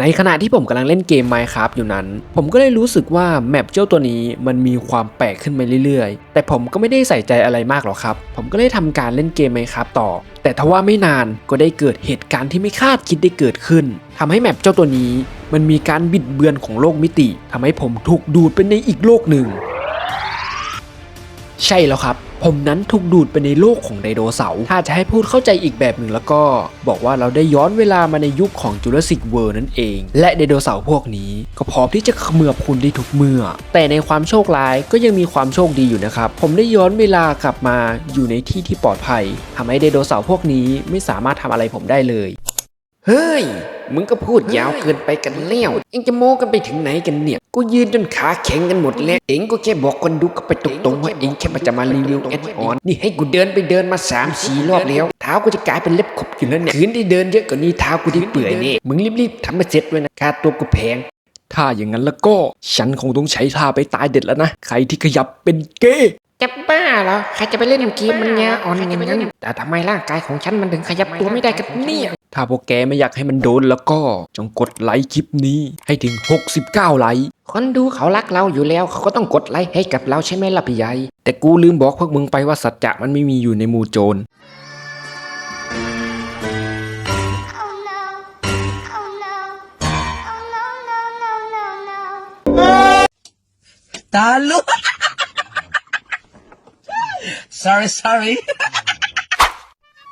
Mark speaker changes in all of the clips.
Speaker 1: ในขณะที่ผมกำลังเล่นเกม Minecraft อยู่นั้น ผมก็เลยรู้สึกว่าแมปเจ้าตัวนี้มันมีความแปลกขึ้นมาเรื่อยๆ แต่ผมก็ไม่ได้ใส่ใจอะไรมากหรอกครับ ผมก็เลยทำการเล่นเกม Minecraft ต่อ แต่ทว่าไม่นานก็ได้เกิดเหตุการณ์ที่ไม่คาดคิดได้เกิดขึ้นทำให้แมปเจ้าตัวนี้ มันมีการบิดเบือนของโลกมิติทำให้ผมถูกดูดไปในอีกโลกหนึ่ง ใช่แล้วครับ ผมนั้นถูกดูดไปในโลกของไดโนเสาร์ ถ้าจะให้พูดเข้าใจอีกแบบหนึ่งแล้วก็ บอกว่าเราได้ย้อนเวลามาในยุคของจูราสสิกเวิร์นั่นเอง และไดโนเสาร์พวกนี้ ก็พร้อมที่จะเขมือบคุณได้ทุกเมื่อ แต่ในความโชคร้ายก็ยังมีความโชคดีอยู่นะครับ ผมได้ย้อนเวลากลับมาอยู่ในที่ที่ปลอดภัยทำให้ไดโนเสาร์พวกนี้ไม่สามารถทำอะไรผมได้เลย เฮ้ย มึงก็พูดยาวเกินไปกันแล้วเอ็งจะโม้กันไปถึงไหนกันเนี่ย กูยืนจนขาแข็งกันหมดแล้ว เอ็งก็แค่บอกคนดูก็ไปตรงๆว่าเอ็งแค่มาจะมารีวิวแอดออน นี่ให้กูเดินไปเดินมา3ามสี่รอบแล้ว เท้ากูจะกลายเป็นเล็บขบอยู่แล้วเนี่ย คืนที่เดินเยอะกว่านี้เท้ากูที่เปื่อยนี่มึงรีบๆทำมาเสร็จด้วยนะค่าตัวกูแพง ถ้าอย่างนั้นแล้วก็ ฉันคงต้องใช้ท่าไปตายเด็ดแล้วนะ ใครที่ขยับเป็นเกย์
Speaker 2: จะบ้าเหรอใครจะไปเล่นเกมมันยาอ่อนอย่างนั้นแต่ทำไมร่างกายของฉันมันถึงขยับตัวไม่ได้กันเนี่ย
Speaker 1: ถ้าพวกแกไม่อยากให้มันโดนแล้วก็ จงกดไลค์คลิปนี้ให้ถึง 69 ไลค์
Speaker 2: คนดูเขารักเราอยู่แล้วเขาก็ต้องกดไลค์ให้กับเราใช่ไหมล่ะพี่ใหญ่
Speaker 1: แต่กูลืมบอกพวกมึงไปว่าสัจจะมันไม่มีอยู่ในหมู่โจร
Speaker 3: Oh no. Oh no.
Speaker 4: Sorry, sorry.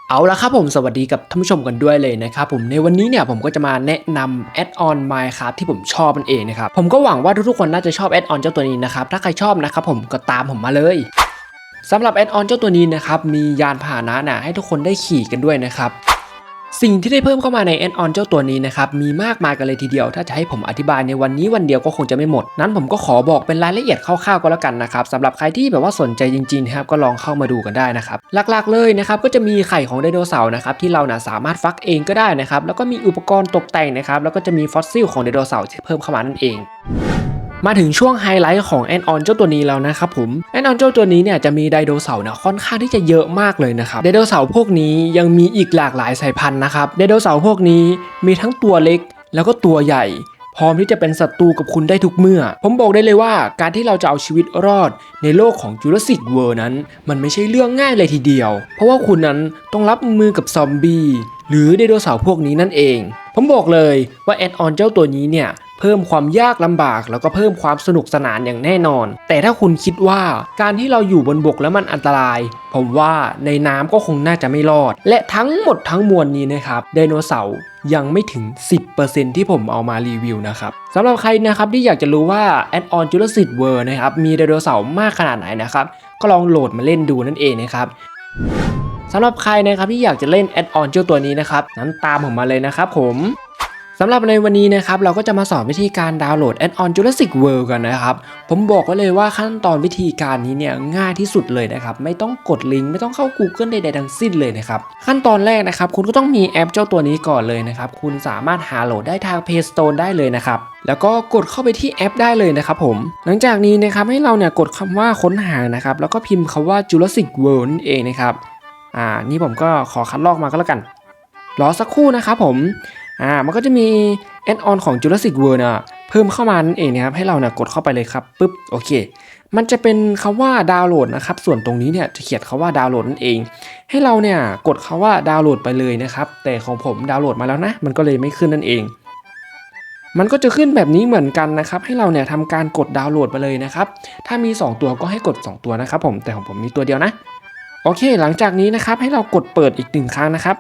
Speaker 1: เอาละครับผมสวัสดีกับท่านผู้ชมกันด้วยเลยนะครับผมในวันนี้เนี่ยผมก็จะมาแนะนำแอดออน Minecraft ที่ผมชอบมันเองนะครับผมก็หวังว่าทุกๆคนน่าจะชอบแอดออนเจ้าตัวนี้นะครับถ้าใครชอบนะครับผมก็ตามผมมาเลยสำหรับแอดออนเจ้าตัวนี้นะครับมียานพาหนะนะให้ทุกคนได้ขี่กันด้วยนะครับ สิ่งที่ได้เพิ่มเข้ามาในแอดออนเจ้าตัวนี้นะครับมีมากมายกันเลยทีเดียว ถ้าจะให้ผมอธิบายในวันนี้วันเดียวก็คงจะไม่หมด นั้นผมก็ขอบอกเป็นรายละเอียดคร่าวๆก็แล้วกันนะครับสำหรับใครที่แบบว่าสนใจจริงๆครับก็ลองเข้ามาดูกันได้นะครับหลักๆเลยนะครับก็จะมีไข่ของไดโนเสาร์นะครับที่เรานะสามารถฟักเองก็ได้นะครับแล้วก็มีอุปกรณ์ตกแต่งนะครับแล้วก็จะมีฟอสซิลของไดโนเสาร์ที่เพิ่มเข้ามานั่นเอง มาถึงช่วงไฮไลท์ของแอนออนเจ้าตัวนี้แล้วนะครับผมแอนออนเจ้าตัวนี้เนี่ยจะมีไดโนเสาร์เนี่ยค่อนข้างที่จะเยอะมากเลยนะครับไดโนเสาร์พวกนี้ยังมีอีกหลากหลายสายพันธุ์นะครับไดโนเสาร์พวกนี้มีทั้งตัวเล็กแล้วก็ตัวใหญ่พร้อมที่จะเป็นศัตรูกับคุณได้ทุกเมื่อ ผมบอกได้เลยว่าการที่เราจะเอาชีวิตรอดในโลกของจูราสสิกเวิร์นั้น มันไม่ใช่เรื่องง่ายเลยทีเดียว เพราะว่าคุณนั้นต้องรับมือกับซอมบี้หรือไดโนเสาร์พวกนี้นั่นเอง ผมบอกเลยว่าแอดออนเจ้าตัวนี้เนี่ย เพิ่มความยากลำบาก แล้วก็เพิ่มความสนุกสนานอย่างแน่นอน แต่ถ้าคุณคิดว่าการที่เราอยู่บนบกแล้วมันอันตราย ผมว่าในน้ำก็คงน่าจะไม่รอด และทั้งหมดทั้งมวลนี้นะครับไดโนเสาร์ยังไม่ถึง 10%ที่ผมเอามารีวิวนะครับสำหรับใครนะครับที่อยากจะรู้ว่า Add on Jurassic World นะครับมีไดโนเสาร์มากขนาดไหนนะครับก็ลองโหลดมาเล่นดูนั่นเองนะครับสำหรับใครนะครับที่อยากจะเล่นแอดออนเจ้าตัวนี้นะครับนั้นตามผมมาเลยนะครับผม สำหรับในวันนี้นะครับเราก็จะมาสอนวิธีการดาวน์โหลดแอดออน Jurassic World กันนะครับ ผมบอกไว้เลยว่าขั้นตอนวิธีการนี้เนี่ยง่ายที่สุดเลยนะครับ ไม่ต้องกดลิงก์ไม่ต้องเข้า Google ใดๆทั้งสิ้นเลยนะครับ ขั้นตอนแรกนะครับ คุณก็ต้องมีแอปเจ้าตัวนี้ก่อนเลยนะครับ คุณสามารถหาโหลดได้ทาง Play Store ได้เลยนะครับ แล้วก็กดเข้าไปที่แอปได้เลยนะครับผม หลังจากนี้นะครับให้เราเนี่ยกดคำว่าค้นหานะครับแล้วก็พิมพ์คำว่า Jurassic World นั่นเองนะครับอ่านี่ผมก็ขอคัดลอกมาก็แล้วกันรอสักครู่นะครับผม อ่ามันก็จะมีแอดออนของ Jurassic World นะเพิ่มเข้ามานั่นเองนะครับให้เราเนี่ยกดเข้าไปเลยครับปึ๊บโอเค มันจะเป็นคำว่าดาวน์โหลดนะครับส่วนตรงนี้เนี่ยจะเขียนคำว่าดาวน์โหลดนั่นเอง ให้เราเนี่ยกดคำว่าดาวน์โหลดไปเลยนะครับแต่ของผมดาวน์โหลดมาแล้วนะ มันก็เลยไม่ขึ้นนั่นเอง มันก็จะขึ้นแบบนี้เหมือนกันนะครับให้เราเนี่ยทำการกดดาวน์โหลดไปเลยนะครับถ้ามี 2 ตัวก็ให้กด 2 ตัวนะครับผมแต่ของผมมีตัวเดียวนะโอเค หลังจากนี้นะครับให้เรากดเปิดอีกหนึ่งครั้งนะครับ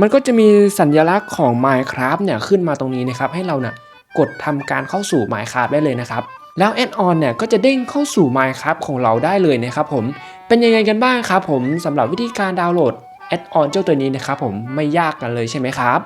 Speaker 1: มันก็จะมีสัญลักษณ์ของ Minecraft เนี่ยขึ้นมาตรงนี้นะครับให้เราเนี่ยกดทำการเข้าสู่ Minecraft ได้เลยนะครับแล้วแอดออนเนี่ยก็จะเด้งเข้าสู่ Minecraft ของเราได้เลยนะครับผมเป็นยังไงกันบ้างครับผมสำหรับวิธีการดาวน์โหลดแอดออนเจ้าตัวนี้นะครับผมไม่ยากกันเลยใช่ไหมครับ